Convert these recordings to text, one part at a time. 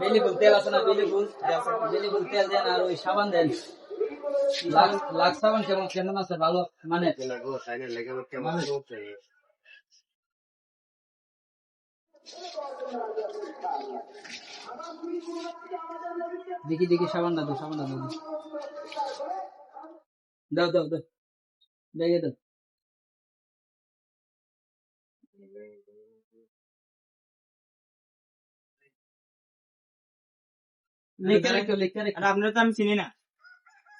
বেলি ফুল তেল আছে না? বেলি ফুল তেল দেন আর ওই সাবান দেন। লাক্স সাবান কেমন কেমন আছে? ভালো মানে দেখি দেখি সাবান না দাও সাবান না দাও। দাও দাও দাও। দেখে দাও। আপনার তো আমি চিনি না।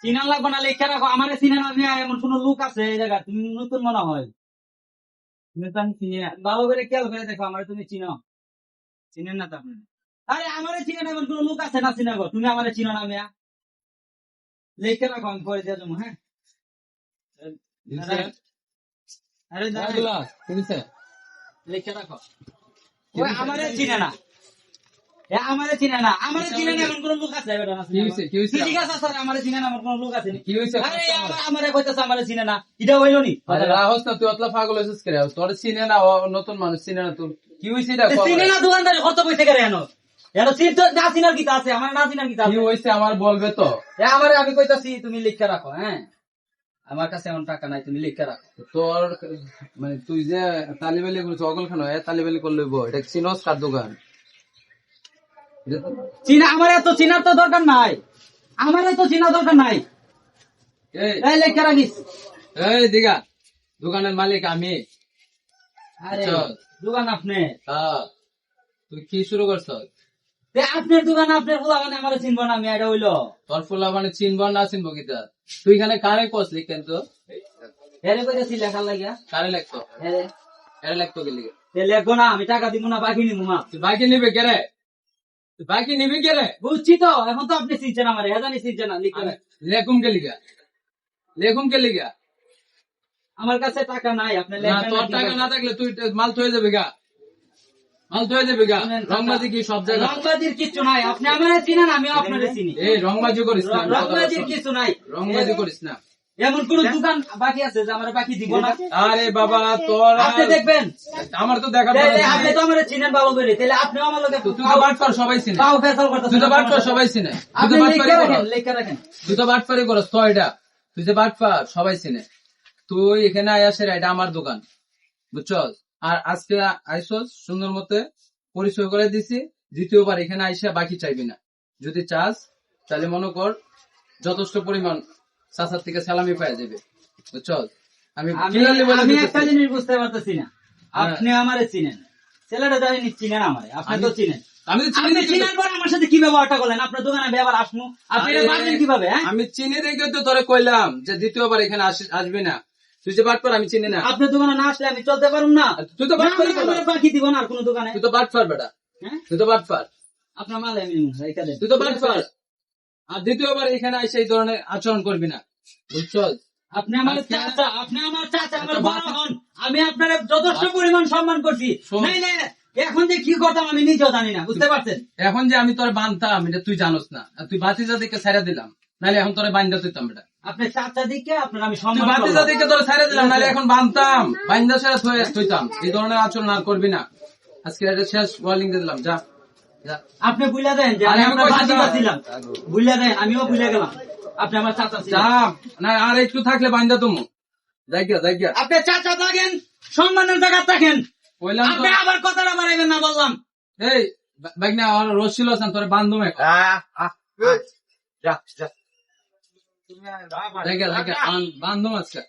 চিনা লাগবে না লেখা রাখো। আমার চিনা না এমন কোন লোক আছে এই জায়গা তুমি নতুন মনে হয়। আমি চিনি না। ভালো করে খেয়াল করে দেখো আমার তুমি চিনো। চিনেন না তো আপনি আরে আমার চিনে না এমন কোন লোক আছে না চিনা তুমি আমার চিনো না মিয়া। লেখা রাখো আমি পরে দিয়ে দেবো হ্যাঁ? আরে লেখা রাখো। আমারে চিনে না। আমারে চিনে না আমারে চিনে না এমন কোন লোক আছে? বেটা না চিনে না। কি হইছে? ঠিক আছে স্যার আমারে চিনে না এমন কোন লোক আছে? কি হয়েছে আরে আমার- আমারে কইতাছে আমারে চিনে না। এটা হইল নি? আরে রাহস না তুই অতলা পাগল হয়েছিস কে তোর চিনে না নতুন মানুষ চিনে না তোর। কি এটা? চিনে না দোকানদারি কত পয়সা করে এনো? এনো চিন তো না চিনার কি আছে? আমার না চিনার কি কি আছে? হয়েছে আমার বলবে তো। এ আমারে আমি কইতাছি তুমি লিখে রাখো হ্যাঁ? আমার কাছে এমন টাকা নাই তুমি লিখে রাখো। তোর মানে তুই যে তালিবালি করছিস অগল খানো এ তালিবালি করলে এটা চিনস কার দোকান? চিনা আমার এত চিনার তো দরকার নাই। আমার এত চিনা দরকার নাই। এই এই রাখিস এই দিগা দোকানের মালিক আমি। আরে দোকান আপনি। তুই কি শুরু করছ তে আপনার দোকান আপনার ফুলা মানে আমার চিনবো না আমি এটা হইল। তোর ফুলা মানে চিনব না চিনব কিতা? তুই এখানে কারে লেখা লাগিয়া। কারে এরে লেখবো না আমি টাকা দিব না বাকি নিবো মা। বাকি নিবি কে রে তুই বাকি নিবি কে রে? বুঝছি তো এখন তো আপনি আমার হেজানি না লিখে রাখ। কে লিগা? লেকুম কে লিগা? আমার কাছে টাকা নাই আপনি না তোর টাকা? না থাকলে তুই মাল থয়ে যাবে গা। মাল থয়ে যাবে গা। রংবাজি কি সব জায়গা রংবাজির কিচ্ছু নাই আপনি আমার চিনেন আমিও আপনারে চিনি। এই রংবাজি করিস না রংবাজির কিছু নাই। রংবাজি করিস না। এমন কোন দোকান বাকি আছে যে আমার বাকি দিব না? আরে বাবা তোর আপনি দেখবেন। আমার তো দেখা আপনি তো আমার চিনেন ভালো করে। তাহলে আপনিও আমার লোকে তুই তো বাট কর সবাই চিনে। পাও ফেসাল করতেছেন। তুই তো বাট কর সবাই চিনে। আপনি লিখে রাখেন লিখে রাখেন। তুই তো বাট পারি করস তো এটা তুই যে বাট পার সবাই চিনে। তুই এখানে আয়াসের এটা আমার দোকান। বুঝছস? আর আজকে আইসস সুন্দর মতে পরিচয় করে দিছি। দ্বিতীয়বার এখানে আইসা বাকি চাইবি না। যদি চাস তাহলে মনে কর যথেষ্ট পরিমাণ চাচার থেকে সালামি পাওয়া যাবে। বুঝছস আমি আমি। একটা জিনিস বুঝতে পারতেছি না। আপনি আমারে চিনেন। ছেলেটা জানি চিনেন আমারে। আপনি তো চিনেন। আমি তো চিনি দেখে তো- চিনার পর আমার সাথে কি ব্যবহারটা করলেন? আপনার দোকানে ব্যবহার আসব। আপনি এটা কীভাবে হ্যাঁ? আমি চিনি দেখে তো তোরে কইলাম যে দ্বিতীয়বার এখানে আসি- আসবি না। তুই যে বাট পার আমি চিনি না। আপনার দোকানে না আসলে আমি চলতে পারুম না। তুই তো বাকি দিব না আর কোনো দোকানে। তুই তো বাট পার বেটা। হ্যাঁ? তুই তো বাট পার আপনার মাল আমি। তুই তো বাট পার আর দ্বিতীয়বার এখানে এসে এই ধরনের আচরণ করবি না। বুঝছস আপনি আমার চাচা আপনি আমার চাচা আমার বড় হন। আমি আপনার যথেষ্ট পরিমাণ সম্মান করছি। এখন যে কি করতাম আমি নিজেও জানি না বুঝতে পারছেন? এখন যে আমি তোরে বানতাম এটা তুই জানোস না। তুই ছেড়ে দিলাম। নাহলে এখন তোরে বান্ধা তুইতাম এটা। চাচা দিকে আপনার আমি সম্মান। জাতিকে ছেড়ে দিলাম নাহলে এখন বানতাম। বান্ধা ছেড়ে থয়ে থইতাম। এই ধরনের আচরণ আর করবি না। আজকে এটা শেষ ওয়ার্নিং দিয়ে দিলাম যা। আপনি বুঝলে দেন যে আমি বুঝলে দেন আমিও বুঝলে গেলাম। আপনি আমার চাচা যা ছিলেন না আর একটু থাকলে বান্ধা তুমি। জায়গা জায়গা আপনি চাচা থাকেন সম্মানের জায়গা থাকেন। আপনি আবার কথাটা বাড়াইবেন না বললাম। এই বাইক না আমার রোজ ছিল তোরে বান্ধব বান্ধব আজকে।